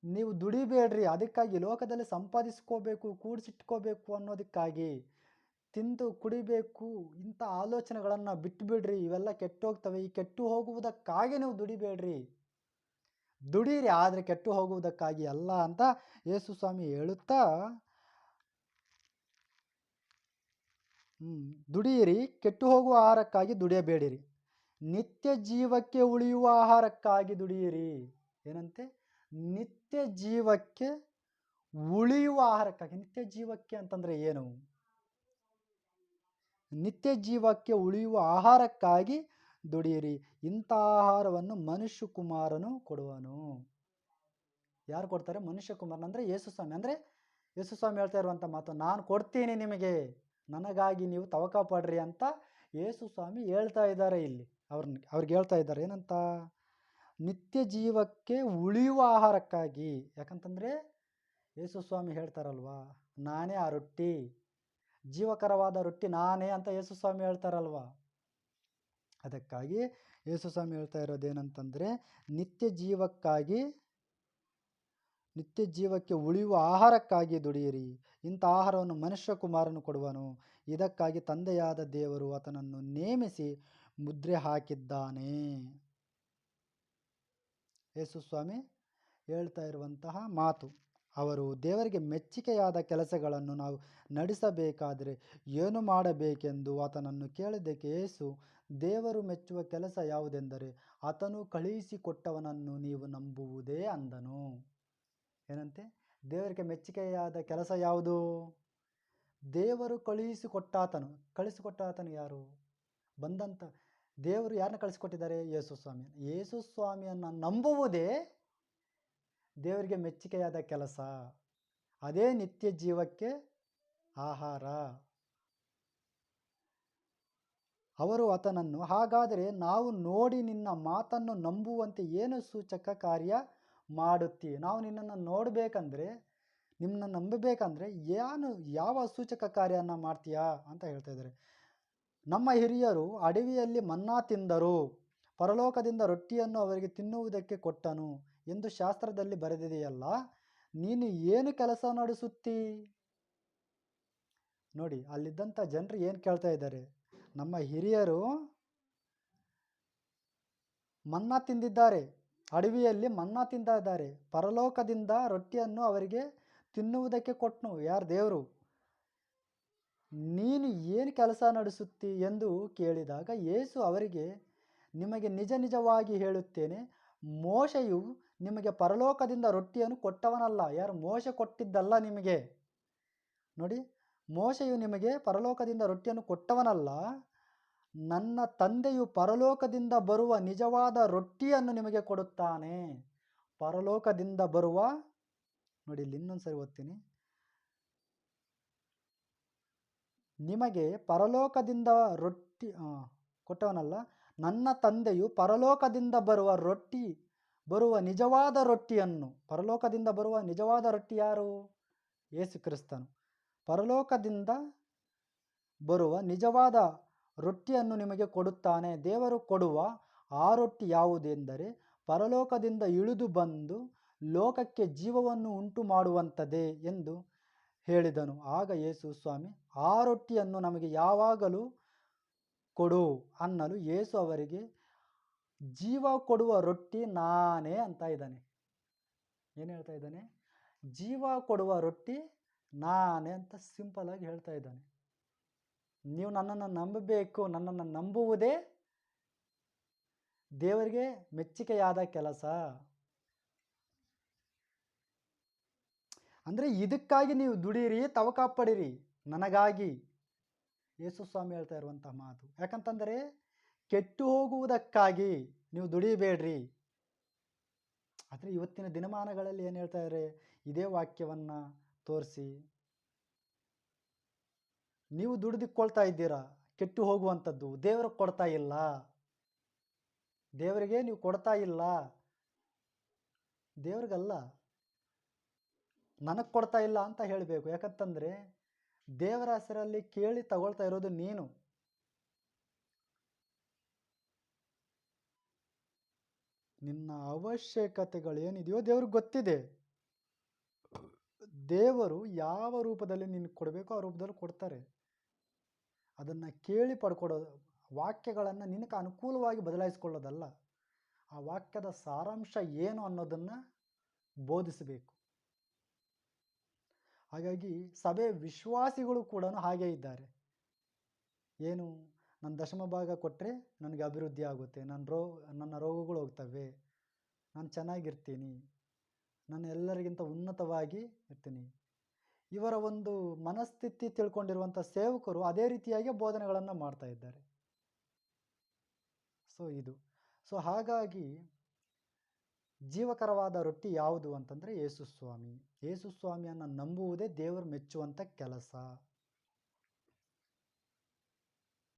ನೀವು ದುಡಿಬೇಡ್ರಿ, ಅದಕ್ಕಾಗಿ ಲೋಕದಲ್ಲಿ ಸಂಪಾದಿಸ್ಕೋಬೇಕು, ಕೂಡಿಸಿಟ್ಕೋಬೇಕು ಅನ್ನೋದಕ್ಕಾಗಿ ತಿಂದು ಕುಡಿಬೇಕು, ಇಂಥ ಆಲೋಚನೆಗಳನ್ನು ಬಿಟ್ಟುಬಿಡ್ರಿ ಇವೆಲ್ಲ ಕೆಟ್ಟೋಗ್ತವೆ. ಈ ಕೆಟ್ಟು ಹೋಗುವುದಕ್ಕಾಗಿ ನೀವು ದುಡಿಬೇಡ್ರಿ. ದುಡೀರಿ, ಆದರೆ ಕೆಟ್ಟು ಹೋಗುವುದಕ್ಕಾಗಿ ಅಲ್ಲ ಅಂತ ಯೇಸು ಸ್ವಾಮಿ ಹೇಳುತ್ತಾ ದುಡಿಯಿರಿ ಕೆಟ್ಟು ಹೋಗುವ ಆಹಾರಕ್ಕಾಗಿ ದುಡಿಯಬೇಡಿರಿ. ನಿತ್ಯ ಜೀವಕ್ಕೆ ಉಳಿಯುವ ಆಹಾರಕ್ಕಾಗಿ ದುಡಿಯಿರಿ. ಏನಂತೆ? ನಿತ್ಯ ಜೀವಕ್ಕೆ ಉಳಿಯುವ ಆಹಾರಕ್ಕಾಗಿ, ನಿತ್ಯ ಜೀವಕ್ಕೆ ಅಂತಂದ್ರೆ ಏನು? ನಿತ್ಯ ಜೀವಕ್ಕೆ ಉಳಿಯುವ ಆಹಾರಕ್ಕಾಗಿ ದುಡಿಯಿರಿ. ಇಂಥ ಆಹಾರವನ್ನು ಮನುಷ್ಯ ಕುಮಾರನು ಕೊಡುವನು. ಯಾರು ಕೊಡ್ತಾರೆ? ಮನುಷ್ಯ ಕುಮಾರನ ಅಂದರೆ ಯೇಸು ಸ್ವಾಮಿ ಅಂದರೆ ಯೇಸು ಸ್ವಾಮಿ ಹೇಳ್ತಾ ಇರುವಂಥ ಮಾತು, ನಾನು ಕೊಡ್ತೀನಿ ನಿಮಗೆ. ನನಗಾಗಿ ನೀವು ತವಕ ಪಡ್ರಿ ಅಂತ ಯೇಸು ಸ್ವಾಮಿ ಹೇಳ್ತಾ ಇದ್ದಾರೆ ಇಲ್ಲಿ. ಅವ್ರನ್ನ ಅವ್ರಿಗೆ ಹೇಳ್ತಾ ಇದ್ದಾರೆ, ಏನಂತ? ನಿತ್ಯ ಜೀವಕ್ಕೆ ಉಳಿಯುವ ಆಹಾರಕ್ಕಾಗಿ. ಯಾಕಂತಂದರೆ ಯೇಸು ಸ್ವಾಮಿ ಹೇಳ್ತಾರಲ್ವಾ, ನಾನೇ ಆ ರೊಟ್ಟಿ. ಜೀವಕರವಾದ ರೊಟ್ಟಿ ನಾನೇ ಅಂತ ಯೇಸು ಸ್ವಾಮಿ ಹೇಳ್ತಾರಲ್ವಾ? ಅದಕ್ಕಾಗಿ ಯೇಸು ಸ್ವಾಮಿ ಹೇಳ್ತಾ ಇರೋದೇನಂತಂದರೆ, ನಿತ್ಯ ಜೀವಕ್ಕಾಗಿ ನಿತ್ಯ ಜೀವಕ್ಕೆ ಉಳಿಯುವ ಆಹಾರಕ್ಕಾಗಿ ದುಡಿಯಿರಿ. ಇಂಥ ಆಹಾರವನ್ನು ಮನುಷ್ಯ ಕುಮಾರನು ಕೊಡುವನು. ಇದಕ್ಕಾಗಿ ತಂದೆಯಾದ ದೇವರು ಆತನನ್ನು ನೇಮಿಸಿ ಮುದ್ರೆ ಹಾಕಿದ್ದಾನೆ. ಯೇಸು ಸ್ವಾಮಿ ಹೇಳ್ತಾ ಇರುವಂತಹ ಮಾತು. ಅವರು ದೇವರಿಗೆ ಮೆಚ್ಚುಗೆಯಾದ ಕೆಲಸಗಳನ್ನು ನಾವು ನಡೆಸಬೇಕಾದರೆ ಏನು ಮಾಡಬೇಕೆಂದು ಆತನನ್ನು ಕೇಳಿದ್ದಕ್ಕೆ ಯೇಸು ದೇವರು ಮೆಚ್ಚುವ ಕೆಲಸ ಯಾವುದೆಂದರೆ, ಆತನು ಕಳುಹಿಸಿಕೊಟ್ಟವನನ್ನು ನೀವು ನಂಬುವುದೇ ಅಂದನು. ಏನಂತೆ? ದೇವರಿಗೆ ಮೆಚ್ಚುಗೆಯಾದ ಕೆಲಸ ಯಾವುದು? ದೇವರು ಕಳುಹಿಸಿಕೊಟ್ಟಾತನು. ಕಳಿಸಿಕೊಟ್ಟಾತನು ಯಾರು? ಬಂದಂಥ ದೇವರು ಯಾರನ್ನ ಕಳಿಸಿಕೊಟ್ಟಿದ್ದಾರೆ ಯೇಸು ಸ್ವಾಮಿ ಯೇಸು ಸ್ವಾಮಿಯನ್ನು ನಂಬುವುದೇ ದೇವರಿಗೆ ಮೆಚ್ಚುಗೆಯಾದ ಕೆಲಸ. ಅದೇ ನಿತ್ಯ ಜೀವಕ್ಕೆ ಆಹಾರ. ಅವರು ಆತನನ್ನು, ಹಾಗಾದರೆ ನಾವು ನೋಡಿ ನಿನ್ನ ಮಾತನ್ನು ನಂಬುವಂತೆ ಏನು ಸೂಚಕ ಕಾರ್ಯ? ಮಾಡುತ್ತಿ? ನಾವು ನಿನ್ನನ್ನು ನೋಡಬೇಕಂದ್ರೆ, ನಿಮ್ಮನ್ನ ನಂಬಬೇಕಂದ್ರೆ ಏನು ಯಾವ ಸೂಚಕ ಕಾರ್ಯನ ಮಾಡ್ತೀಯಾ ಅಂತ ಹೇಳ್ತಾ ಇದ್ದಾರೆ. ನಮ್ಮ ಹಿರಿಯರು ಅಡವಿಯಲ್ಲಿ ಮನ್ನಾ ತಿಂದರು, ಪರಲೋಕದಿಂದ ರೊಟ್ಟಿಯನ್ನು ಅವರಿಗೆ ತಿನ್ನುವುದಕ್ಕೆ ಕೊಟ್ಟನು ಎಂದು ಶಾಸ್ತ್ರದಲ್ಲಿ ಬರೆದಿದೆಯಲ್ಲ, ನೀನು ಏನು ಕೆಲಸ ನಡೆಸುತ್ತಿ? ನೋಡಿ, ಅಲ್ಲಿದ್ದಂಥ ಜನರು ಏನು ಕೇಳ್ತಾ ಇದ್ದಾರೆ? ನಮ್ಮ ಹಿರಿಯರು ಮನ್ನಾ ತಿಂದಿದ್ದಾರೆ. ಅಡವಿಯಲ್ಲಿ ಮನ್ನಾ ತಿಂದಿದ್ದಾರೆ. ಪರಲೋಕದಿಂದ ರೊಟ್ಟಿಯನ್ನು ಅವರಿಗೆ ತಿನ್ನುವುದಕ್ಕೆ ಕೊಟ್ಟನು ಯಾರು ದೇವರು? ನೀನು ಏನು ಕೆಲಸ ನಡೆಸುತ್ತಿ? ಎಂದು ಕೇಳಿದಾಗ ಯೇಸು ಅವರಿಗೆ, ನಿಮಗೆ ನಿಜ ನಿಜವಾಗಿ ಹೇಳುತ್ತೇನೆ, ಮೋಶೆಯು ನಿಮಗೆ ಪರಲೋಕದಿಂದ ರೊಟ್ಟಿಯನ್ನು ಕೊಟ್ಟವನಲ್ಲ. ಯಾರು ಮೋಶೆ ಕೊಟ್ಟಿದ್ದಲ್ಲ ನಿಮಗೆ? ನೋಡಿ, ಮೋಶೆಯು ನಿಮಗೆ ಪರಲೋಕದಿಂದ ರೊಟ್ಟಿಯನ್ನು ಕೊಟ್ಟವನಲ್ಲ. ನನ್ನ ತಂದೆಯು ಪರಲೋಕದಿಂದ ಬರುವ ನಿಜವಾದ ರೊಟ್ಟಿಯನ್ನು ನಿಮಗೆ ಕೊಡುತ್ತಾನೆ. ಪರಲೋಕದಿಂದ ಬರುವ, ನೋಡಿ ಇಲ್ಲಿ ಇನ್ನೊಂದು ಸರಿ ಓದ್ತೀನಿ. ನಿಮಗೆ ಪರಲೋಕದಿಂದ ರೊಟ್ಟಿ ಕೊಟ್ಟವನಲ್ಲ. ನನ್ನ ತಂದೆಯು ಪರಲೋಕದಿಂದ ಬರುವ ರೊಟ್ಟಿ, ಬರುವ ನಿಜವಾದ ರೊಟ್ಟಿಯನ್ನು. ಪರಲೋಕದಿಂದ ಬರುವ ನಿಜವಾದ ರೊಟ್ಟಿ ಯಾರು? ಯೇಸು ಕ್ರಿಸ್ತನು. ಪರಲೋಕದಿಂದ ಬರುವ ನಿಜವಾದ ರೊಟ್ಟಿಯನ್ನು ನಿಮಗೆ ಕೊಡುತ್ತಾನೆ. ದೇವರು ಕೊಡುವ ಆ ರೊಟ್ಟಿ ಯಾವುದೆಂದರೆ, ಪರಲೋಕದಿಂದ ಇಳಿದು ಬಂದು ಲೋಕಕ್ಕೆ ಜೀವವನ್ನು ಉಂಟು ಮಾಡುವಂಥದ್ದೇ ಎಂದು ಹೇಳಿದನು. ಆಗ ಯೇಸು, ಸ್ವಾಮಿ, ಆ ರೊಟ್ಟಿಯನ್ನು ನಮಗೆ ಯಾವಾಗಲೂ ಕೊಡು ಅನ್ನಲು ಯೇಸು ಅವರಿಗೆ, ಜೀವ ಕೊಡುವ ರೊಟ್ಟಿ ನಾನೇ ಅಂತ ಇದ್ದಾನೆ. ಏನು ಹೇಳ್ತಾ ಇದ್ದಾನೆ? ಜೀವ ಕೊಡುವ ರೊಟ್ಟಿ ನಾನೇ ಅಂತ ಸಿಂಪಲ್ ಆಗಿ ಹೇಳ್ತಾ ಇದ್ದಾನೆ. ನೀವು ನನ್ನನ್ನು ನಂಬಬೇಕು, ನನ್ನನ್ನು ನಂಬುವುದೇ ದೇವರಿಗೆ ಮೆಚ್ಚುಗೆಯಾದ ಕೆಲಸ. ಅಂದರೆ ಇದಕ್ಕಾಗಿ ನೀವು ದುಡೀರಿ ತವ ಕಾಪಾಡಿರಿ, ನನಗಾಗಿ. ಯೇಸು ಸ್ವಾಮಿ ಹೇಳ್ತಾ ಇರುವಂಥ ಮಾತು. ಯಾಕಂತಂದರೆ ಕೆಟ್ಟು ಹೋಗುವುದಕ್ಕಾಗಿ ನೀವು ದುಡಿಬೇಡ್ರಿ. ಆದರೆ ಇವತ್ತಿನ ದಿನಮಾನಗಳಲ್ಲಿ ಏನು ಹೇಳ್ತಾ ಇದ್ದಾರೆ ಇದೇ ವಾಕ್ಯವನ್ನು ತೋರಿಸಿ. ನೀವು ದುಡಿದುಕೊಳ್ತಾ ಇದ್ದೀರಾ? ಕೆಟ್ಟು ಹೋಗುವಂಥದ್ದು. ದೇವ್ರಿಗೆ ಕೊಡ್ತಾ ಇಲ್ಲ. ದೇವರಿಗೆ ನೀವು ಕೊಡ್ತಾ ಇಲ್ಲ. ದೇವ್ರಿಗಲ್ಲ. ನನಗೆ ಕೊಡ್ತಾ ಇಲ್ಲ ಅಂತ ಹೇಳಬೇಕು. ಯಾಕಂತಂದರೆ, ದೇವರ ಹೆಸರಲ್ಲಿ ಕೇಳಿ ತಗೊಳ್ತಾ ಇರೋದು ನೀನು. ನಿನ್ನ ಅವಶ್ಯಕತೆಗಳು ಏನಿದೆಯೋ ದೇವ್ರಿಗೆ ಗೊತ್ತಿದೆ. ದೇವರು ಯಾವ ರೂಪದಲ್ಲಿ ನಿನಗೆ ಕೊಡಬೇಕೋ ಆ ರೂಪದಲ್ಲಿ ಕೊಡ್ತಾರೆ. ಅದನ್ನು ಕೇಳಿ ಪಡ್ಕೊಡೋದು ವಾಕ್ಯಗಳನ್ನು ನಿನಗೆ ಅನುಕೂಲವಾಗಿ ಬದಲಾಯಿಸ್ಕೊಳ್ಳೋದಲ್ಲ, ಆ ವಾಕ್ಯದ ಸಾರಾಂಶ ಏನು ಅನ್ನೋದನ್ನು ಬೋಧಿಸಬೇಕು. ಹಾಗಾಗಿ ಸಭೆ ವಿಶ್ವಾಸಿಗಳು ಕೂಡ ಹಾಗೇ ಇದ್ದಾರೆ. ಏನು, ನನ್ನ ದಶಮ ಭಾಗ ಕೊಟ್ಟರೆ ನನಗೆ ಅಭಿವೃದ್ಧಿ ಆಗುತ್ತೆ, ನನ್ನ ರೋ, ನನ್ನ ರೋಗಗಳು ಹೋಗ್ತವೆ, ನಾನು ಚೆನ್ನಾಗಿರ್ತೀನಿ ನಾನು ಎಲ್ಲರಿಗಿಂತ ಉನ್ನತವಾಗಿ ಇರ್ತೀನಿ ಇವರ ಒಂದು ಮನಸ್ಥಿತಿ ತಿಳ್ಕೊಂಡಿರುವಂಥ ಸೇವಕರು ಅದೇ ರೀತಿಯಾಗಿ ಬೋಧನೆಗಳನ್ನು ಮಾಡ್ತಾ ಇದ್ದಾರೆ. ಸೊ ಇದು. ಸೊ ಹಾಗಾಗಿ ಜೀವಕರವಾದ ರೊಟ್ಟಿ ಯಾವುದು ಅಂತಂದರೆ ಯೇಸುಸ್ವಾಮಿ ಯೇಸುಸ್ವಾಮಿಯನ್ನು ಯೇಸು ಸ್ವಾಮಿಯನ್ನು ನಂಬುವುದೇ ದೇವರು ಮೆಚ್ಚುವಂಥ ಕೆಲಸ.